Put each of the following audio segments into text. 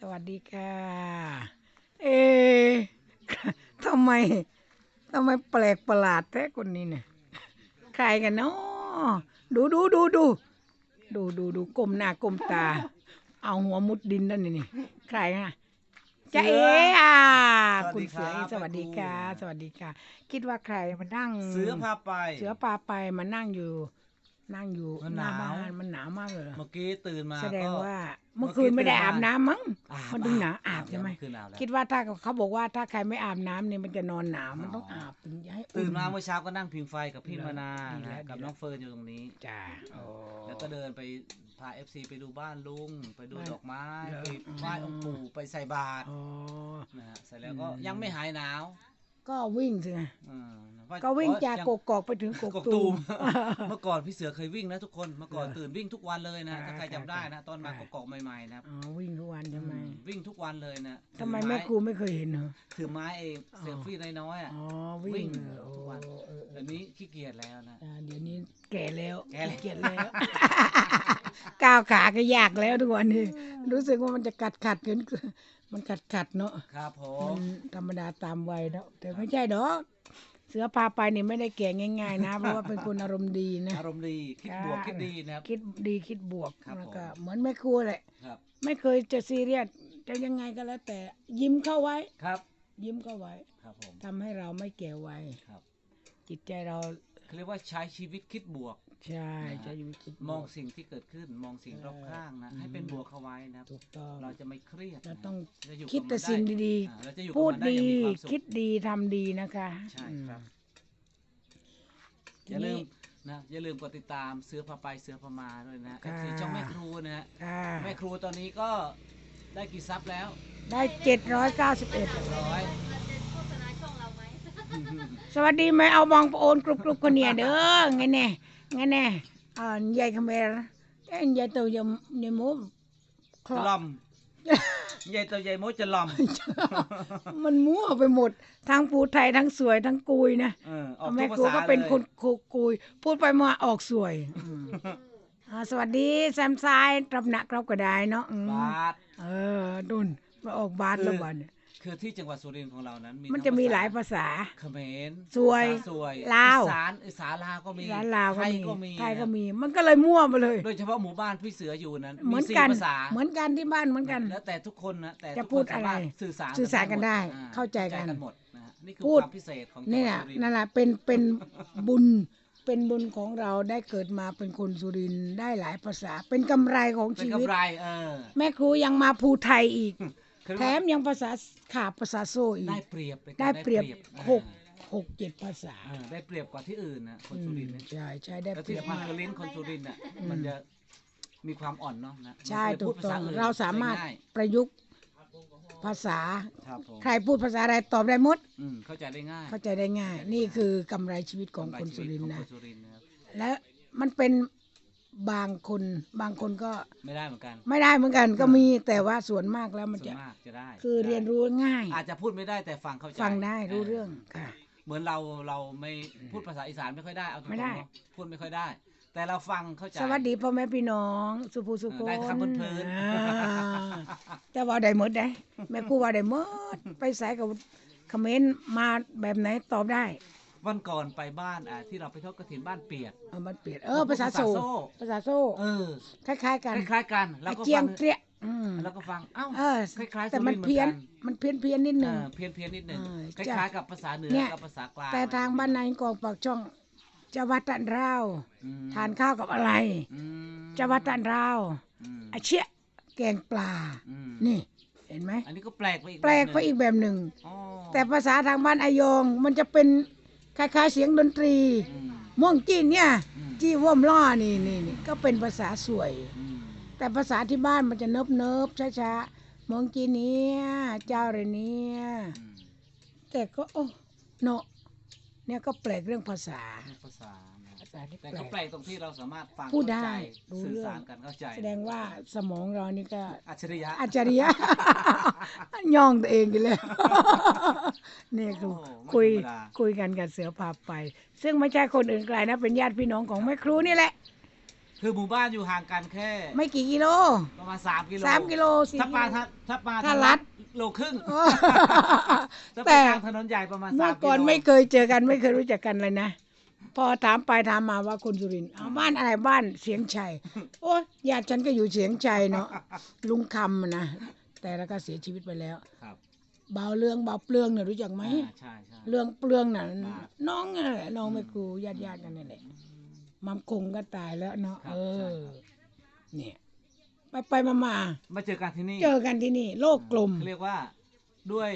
สวัสดีค่ะ เอ๊ะทำไมทำไมแปลกประหลาดแท้คนนี้เนี่ยใครกันเนาะดูดูดูดูดูดูดูก้มหน้าก้มตา เอาหัวมุดดินนั่นนี่นี่ใครอะจะเอ๋อะสวัสคุณดีเสือครับสวัสดีค่ะแม่ครูสวัสดีค่ะ คิดว่าใครมานั่ง เสือพาไป เสือปลาไปมานั่งอยู่ นั่งอยู่มันหน้าหนาว บ้านมันหนาวมากเลยเหรอเมื่อกี้ตื่นมาแสดงก็ ว่า เมื่เมื่ออกี้คืนไม่ได้ตื่นมาอาบน้ำมั้ง อาบมันถึงหนาวอาบใช่ไหมเมื่อคืนอาบแล้วคิดว่าถ้าเขาบอกว่าถ้าใครไม่อาบน้ำเนี่ยมันจะนอนหนาวมันต้องอาบถึงจะให้ตื่นมาอุ่เมื่อเช้าก็นั่งพิงไฟกับพี่ดีแล้วมานาดีแล้วนะกับดีแล้วน้องเฟิร์นอยู่ตรงนี้ จ้าโอ้แล้วก็เดินไปพาเอฟซีไปดูบ้านลุง ไปดูบ้านดอกไม้เหรอ ไปไหว้องค์ปู่ไปใส่บาตรอ๋อ นะฮะเสร็จแล้วก็อืม ยังไม่หายหนาว ก็วิ่งสิไงอืมว่าก็วิ่งเอ้ยจากยังกกอกไปถึงกกกกตูตูม ม เมื่อก่อนพี่เสือเคยวิ่งนะทุกคน เมื่อก่อนเหรอตื่นวิ่งทุกวันเลยนะถ้าใครอ่าจำได้นะ ตอนมาใช่ กกอกใหม่ๆนะครับอ๋อวิ่งทุกวันใช่ไหมอืมวิ่งทุกวันเลยนะทำไมถือแม่ครูไม่เคยเห็นเหรอ ถือไม้เองอ๋อ เซลฟี่น้อยๆอะ อ๋อวิ่วิ่งงเหรอทุกวัน โอ้เออเอเดี๋อยวนี้ขี้เกียจแล้วนะ อ่าเดี๋ยวนี้แก่แล้วแก่แล้ว ขี้เกียจแล้ว ก้าวขาก็ยากแล้วทุกวันนี้ รู้สึกว่ามันจะกัดขัดเกิน มันกัดขัดเนาะครับผมัมนธรรมดาตามวัยเนาะแต่ไม่ใช่ดอก เสือพาไปนี่ไม่ได้แก่ง่าย ๆ นะ เพราะว่าเป็นคนอารมณ์ดีนะ อารมณ์ดีคิดบวกคิดดีนะครับ คิดดีคิดบวกครับแล้วก็ผม เหมือนแม่ครัวแหละ ครับ ไม่เคยจะซีเรียสจะยังไงก็แล้วแต่ ยิ้มเข้าไว้ ครับยิ้มเข้าไว้ครับผมทำให้เราไม่แก่ไวครับจิตใจเราเขาเรียกว่าใช้ชีวิตคิดบวก ใช่นะฮะจะอยู่จิตบวกมองสิ่งที่เกิดขึ้นมองสิ่งรอบข้างนะอืมให้เป็นบวกเข้าไว้นะครับ ถูกต้อง เราจะไม่เครียดเรานะต้องจะอยู่คิดกับแต่มันไสิ่งดีอ่าเราจะอยู่ๆกับพูดมันได้ดีอย่างมีความสุข คิดดีทำดีนะคะใช่ครับอืมอย่าลืมทีนี้นะอย่าลืมกดติดตามเสือพาไปเสือพามาด้วยนะค่ะ ที่ช่องแม่ครูนะฮะค่ะแม่ครูตอนนี้ก็ได้กี่ซับแล้วได้เจ็ดร้อยเก้าสิบเอ็ดร้อยสวัสดีแม่เอาบองปะโอนกรุบกรุบคนเนี่ยเด้อไงแน่ไงแน่อ่ายายเขมรเอ้ยยายตัวยำยายหมูคลอลอมใหญ่ตัวใหญ่โมจะลอม มันมั่วไปหมด ทั้งปูไทยทั้งสวยทั้งกุยนะเออออกแม่ทุกครูภาษาก็เป็นลยคนคุกุย พูดไปมาออกสวยอืมอ่าสวัสดีแซมซายตรับหนักเราก็ได้เนาะอืมบาทเออดุนมาออกบาทคือแล้วบัดเนี่ย คือที่จังหวัดสุรินทร์ของเรานั้น มีมันทั้งจะมีภษหลายภาษาเขมรสวยภาษาสวยลาวอีสานอีสานลาวก็มีร้านลาวไทก็ยมีก็มีไทยก็นะมี มันก็เลยมั่วไปเลย โดยเฉพาะหมู่บ้านพี่เสืออยู่นั้นเหมือนสี่กันภาษาเหมือนกันที่บ้านเหมือนกัน แล้วแต่ทุกคนนะแต่จะทุกพูคดนสามารถอะไรสื่อสารสื่อสารกันได้อ่เข้าใจกันหมดนะฮะนี่คือพูดความพิเศษของจังหนี่วัแหดละสุรินทนั่นร์แหละเป็นเป็นบุญเป็นบุญของเราได้เกิดมาเป็นคนสุรินทร์ได้หลายภาษา เป็นกำไรของเป็นชีวิตกำไรเออแม่ครูยังมาภูไทยอีกคือ แถมยังภาษาขาบภาษาโซ่อีได้กเปรียบเป็นการได้เปรียบหกอ่าหกเจ็ดภาษาเออได้เปรียบกว่าที่อื่นนะคนอืสุมรินทร์เนี่ยใช่ใช่ได้แล้วเปรีที่ยบสำคัญมาก คือลิ้นคนสุรินทร์น่ะอืมมันจะมีความอ่อนเนาะนะใช่มันถูจะกพูดภต้องษนเราสามารถได้ง่ยประยุกต์ภาษา ครับผมใครพูดภาษาอะไรตอบได้หมด อืมเข้าใจได้ง่ายเข้าใจได้ง่าย นี่คือกำไรชีวิตของคนสุรินทร์กำนะไชีวิตของคนสุรินทร์นะครับและมันเป็น บางคนบางคนก็ไม่ได้เหมือนกัน ไม่ได้เหมือนกันก็มีแต่ว่าส่วนมากแล้วมันส่วจะนมากจะได้คือเรียนรู้ง่าย อาจจะพูดไม่ได้แต่ฟังเข้าใจฟังได้รู้เรื่องค่ะ เหมือนเราเราไม่พูดภาษาอีสานไม่ค่อยได้เอาตรงๆไม่ได้ เนอะพูดไม่ค่อยได้ แต่เราฟังเข้าใจ สวัสดีพ่อแม่พี่น้อง สุภูสุโกได้คำเพลินๆ อ่าแต่ว่าได้หมดได้แม่ครูว่าได้หมดไปใส่กับคอมเขมนต์มาแบบไหนตอบได้ วันก่อนไปบ้านอ่าที่เราไปทอดกระถินบ้านเปียก เอามันเปลี่ยนเออภาษาโซภาษาโซ่ภาษาโซ่เออคล้ายๆ กันคล้ายๆกันแล้วอาก็เจียฟังงเตรี้ยอืมแล้วก็ฟังเอ้าเออคล้ายๆแต่มันสุรินทร์เพี้ยนเหมือนกันมันเพี้ยนเพี้ยนนิดหนึ่งเออเพี้ยนเพี้ยนนิดหนึ่งเออคจ้ะล้ายๆกับภาษาเหนือเนี่ย กับภาษากลางแต่ทางบ้านนายกองปากช่องจะวัดตันราวอืมทานข้าวกับอะไร อืมจะวัดตันราวอืมอาเชี่ยแกงปลา อืมนี่ เห็นไหม อันนี้ก็แปลกไปอีกแปลกไปแบบหนึ่งอีกแบบหนึ่ง อ๋อแต่ภาษาทางบ้านอายองมันจะเป็น คล้ายๆเสียงดนตรีอืมม่วงจีนเนี่ยอืมจี้ว่อมล่อนี่นี่นี่ก็เป็นภาษาสวยอืมแต่ภาษาที่บ้านมันจะเนิบเนิบช้าช้าๆมองจีนเนี่ยเจ้าเรเนี่ยอืมแต่ก็โอ้เนาะเนี่ยก็แปลกเรื่องภาษานี่ภาษานะภาษาที่แต่แปลก็กแปลกตรงที่เราสามารถฟังพูดเข้าได้ใจรู้สื่อเรื่องสารกันเข้าใจแสดงว่าสมองเรานี่ก็ อัจฉริยะ อัจฉริยะ ย่องตัวเองกันเลยนี่คือโอ้ไม่คุยธรรมดา คุยกันกับเสือพาไป ซึ่งไม่ใช่คนอื่นไกลนะ เป็นญาติพี่น้องของแม่ครูนี่แหละ คือหมู่บ้านอยู่ห่างกันแค่ ไม่กี่กิโล ประมาณสามกิโลสามกิโลสี่ถ้าปลากิโลถ้าถ้าปลาถ้าทงลัด โลครึ่งโอ้ถ้าแต่ไปทางถนนใหญ่ประมาณสามเมื่อกิโลก่อนไม่เคยเจอกันไม่เคยรู้จักกันเลยนะ พอถามไปถามมาว่าคนสุรินทร์เอาบ้านอะไรบ้านเสียงชัยโอ้ยญาติฉันก็อยู่เสียงชัยเนาะลุงคำอะนะแต่แล้วก็เสียชีวิตไปแล้ว ครับ เบาเรื่องเบาเปลืองเนี่ยรู้จักไหม อ่าใช่ใช่ เรื่องเปลืองน่ะครับ น้องนั่นแหละน้องแม่ครูญาติญาติๆกันนั่นแหละมัมคงก็ตายแล้วเนาะครับเอใช่อ ครับ เนี่ย ไปไปมามามาเจอกันที่นี่เจอกันที่นี่ โลกกลม เรียกว่าด้วย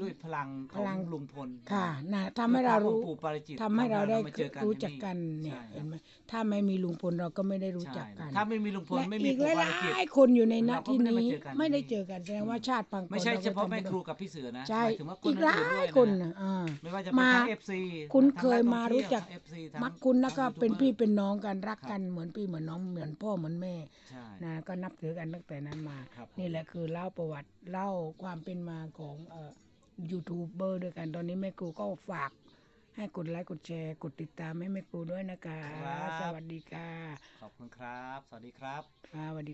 ด้วยพลังขพองลังลุงพลค่ะนะทำให้เรารู้ปู่ปาริจิตทำให้เราได้มาเจอกันรู้ที่จักกันเนี่ยใช่เห็นไหมถ้าไม่มีลุงพลเราก็ไม่ได้รู้จักกัน ใช่ถ้าไม่มีลุงพลและไม่มีอีกปู่หปาริจิตลายๆคนอยู่ในณเราก็ที่ไม่ได้นี้มาเจอกันไม่ได้เจอกันแสดงว่าชาติปังไม่ใช่เฉพาะแม่รก็ครูกับพี่เสือนะใช่หมายถึงว่าคนอีกหลาอื่นๆด้วยยคนนะนะอ่า ไม่ว่าจะเป็นมาทั้งเอฟซีคุ้นเคยมารู้จักเอฟซีมักคุณแล้วก็เป็นพี่เป็นน้องกันรักกันเหมือนพี่เหมือนน้องเหมือนพ่อเหมือนแม่ใช่ นะก็นับถือกันตั้งแต่นั้นมา ครับผม นี่แหละคือเล่าประวัติเล่าความเป็นมาของเอ่อ ยูทูบเบอร์ด้วยกันตอนนี้แม่ครูก็ฝาก ให้กดไลค์กดแชร์กดติดตามให้แม่ครูด้วยนะคะสวัสดีค่ะขอบคุณครับ สวัสดีครับ ค่ะสวัสดี